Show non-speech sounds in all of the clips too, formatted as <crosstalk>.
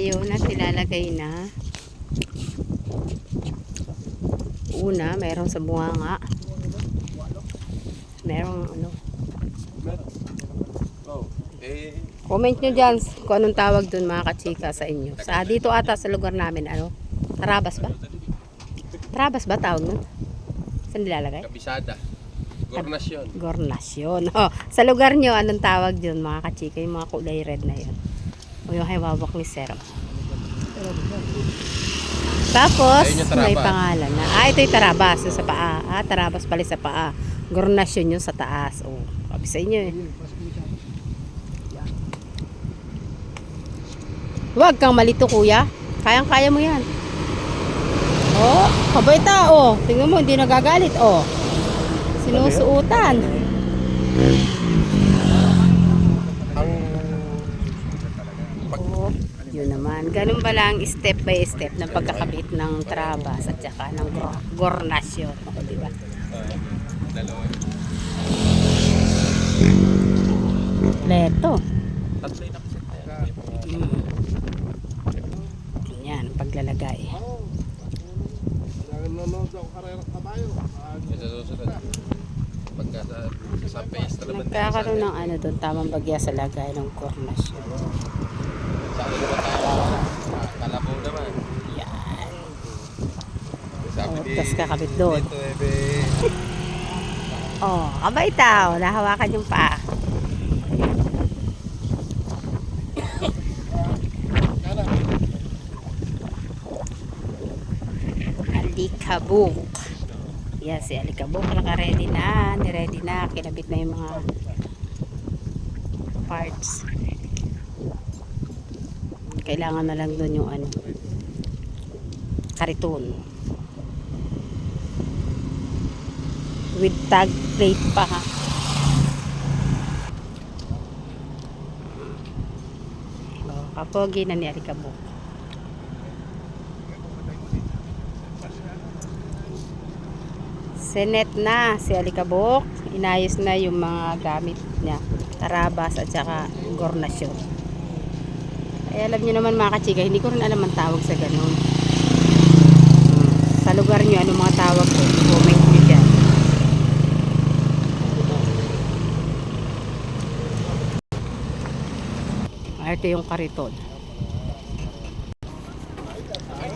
Ayun na, silalagay na. Una, meron sa bunganga. Merong ano. Comment nyo dyan kung anong tawag dun mga kachika sa inyo. Sa dito ata sa lugar namin, ano? Tarabas ba? Tarabas ba tawag nun? Saan nilalagay? kabisada. Gornasyon. Gornasyon. Oh, <laughs> sa lugar nyo, anong tawag dun mga kachika? Yung mga kulay red na yun. Yung hawawak ni Sir. Tapos, may pangalan na. Ah, ito yung Tarabas. Yung sa paa. Ah, Tarabas pala sa paa. Gornasyon yung sa taas. Oh, sabi sa inyo eh. Huwag kang malito kuya. Kayang-kaya mo yan. Oh, kabait ah. Oh, tingnan mo, hindi nagagalit. Oh, sinusuutan. Naman. Ganun ba lang step by step ng pagkakabit ng trabas at saka ng gor- gornasyon. O, di ba? dalawa. Leto. Mm. Yan, paglalagay. Nagkakaroon ng ano doon, tamang bagya sa lagay ng gornasyon. Sa ano naman tayo? Ah, Kalabaw naman. Yan. Tas kakabit doon. <laughs> Oh, abay tao. Nahawakan yung paa. Alikabok. Yes, si Alikabok naka-ready na. Ni-ready na. Kinabit na yung mga parts. Kailangan na lang doon yung ano kariton. With tag plate pa ha. Kapogi na ni Alikabok. Senet na si Alikabok. Inayos na yung mga gamit niya. Tarabas at saka gornasyon. Eh, alam niyo naman mga kachika, hindi ko rin alam ang tawag sa ganun. Hmm. Sa lugar niyo, ano mga tawag ko? Comment niyo dyan. Ah, Ito yung kariton.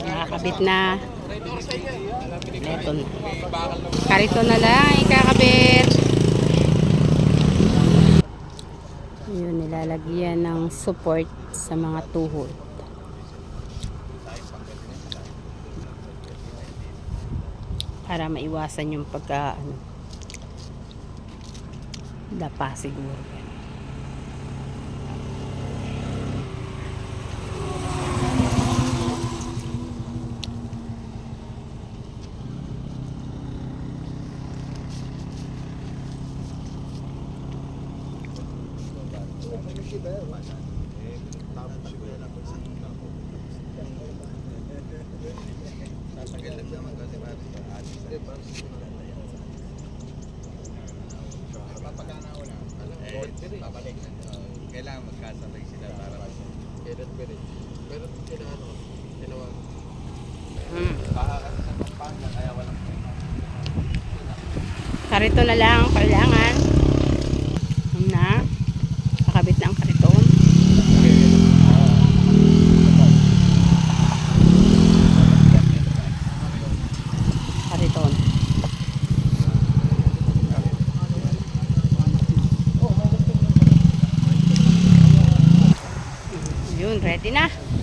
Nakakabit na. Ito na. Kariton na lang, ikakabit. Yun, nilalagyan ng support sa mga tuhod. Para maiwasan yung pagka, ano, dapa siguro. Babalik. Kailangan magkasabay sila para Pero pero pero kinaano tinawag. Hmm. Kariton na lang ang kailangan. Yun na. Kakabit na ang kariton. Kariton. Yun, ready na.